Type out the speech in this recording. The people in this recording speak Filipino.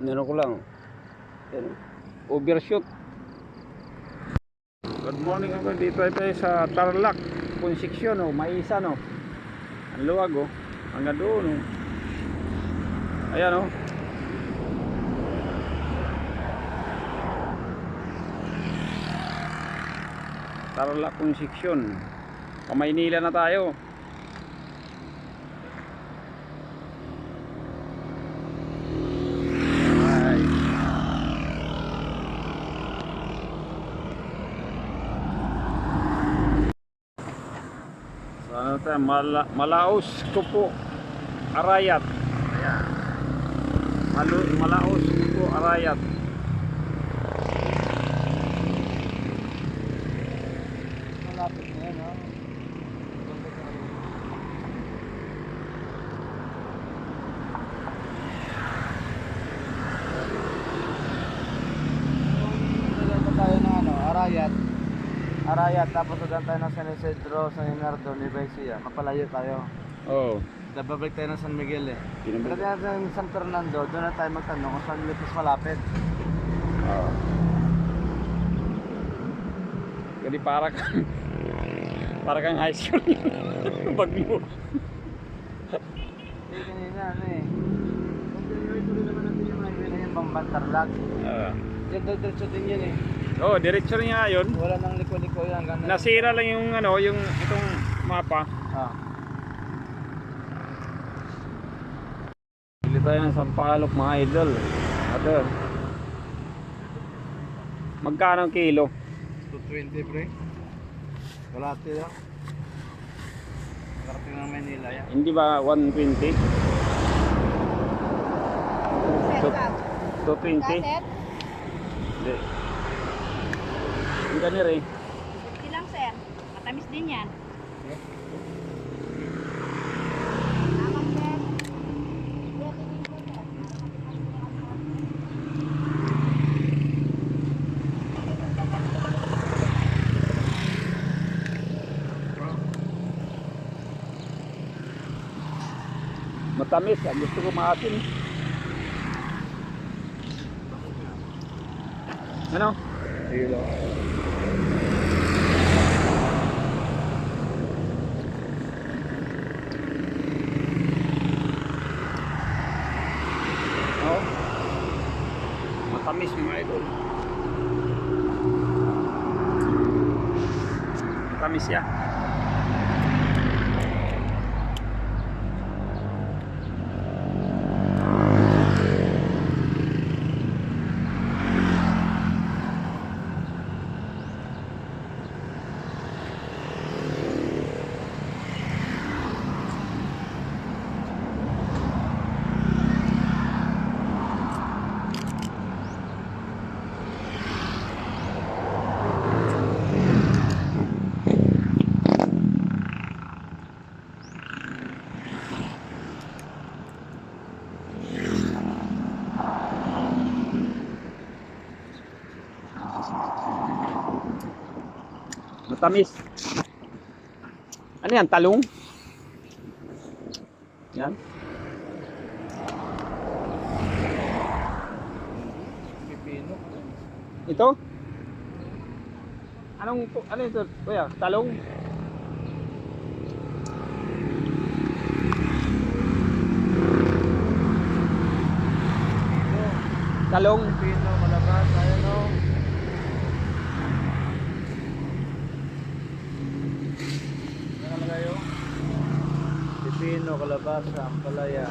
Nano ko lang. Overshoot. Good morning ako. Dito ay tayo sa Tarlac. Consection oh. Maisa no. Ang luwag oh. Hanggang doon oh. Ayan oh. Tarlac Consection. Pamaynila na tayo. Ano tayo? Mala Malaos Kupo Arayat. Ayan. Malaos Kupo Arayat. Malapit na yan, ha? Naganda tayo ng ano, Arayat. Arayat, tapos naganda tayo ng San Isidro, San Leonardo, Nuevesia. Mapalayo tayo. Oh. Babalik tayo ng San Miguel eh. Pinabalik. Pagdating natin ng San Fernando, doon na tayo magtanong kung saan mas malapit. Oh. Kasi para kang para kang high school. Bag mo. Eh, kanina ano eh. Kung tuloy naman natin yung highway na yung Bamban Tarlac. Ah. Yan, diretso din yan eh. Oh, diretso rin nga yun. Wala nang liko-liko yan. Ganda. Nasira lang yung ano, yung itong mapa. Ah. Bili tayo ng sampalok mga idol. Ate. Magkano ang kilo? 220 pre. Wala tira. Karating ng Manila yan. Hindi ba 120? Set up. 220? Kaset, Hindi. Ang ganir eh. 50 lang sir. Matamis din yan. Matamis. ah. Gusto ko maasin. Ano? Sige lang. Oo. Mga idol. Matamis ya. Matamis. Ano yan? Talong? Yan. Pipino. Ito? Anong, ano ito? Kuya, talong? Talong? Pipino, malabas. Ayan o. Pipino, kalabasa, ampalaya.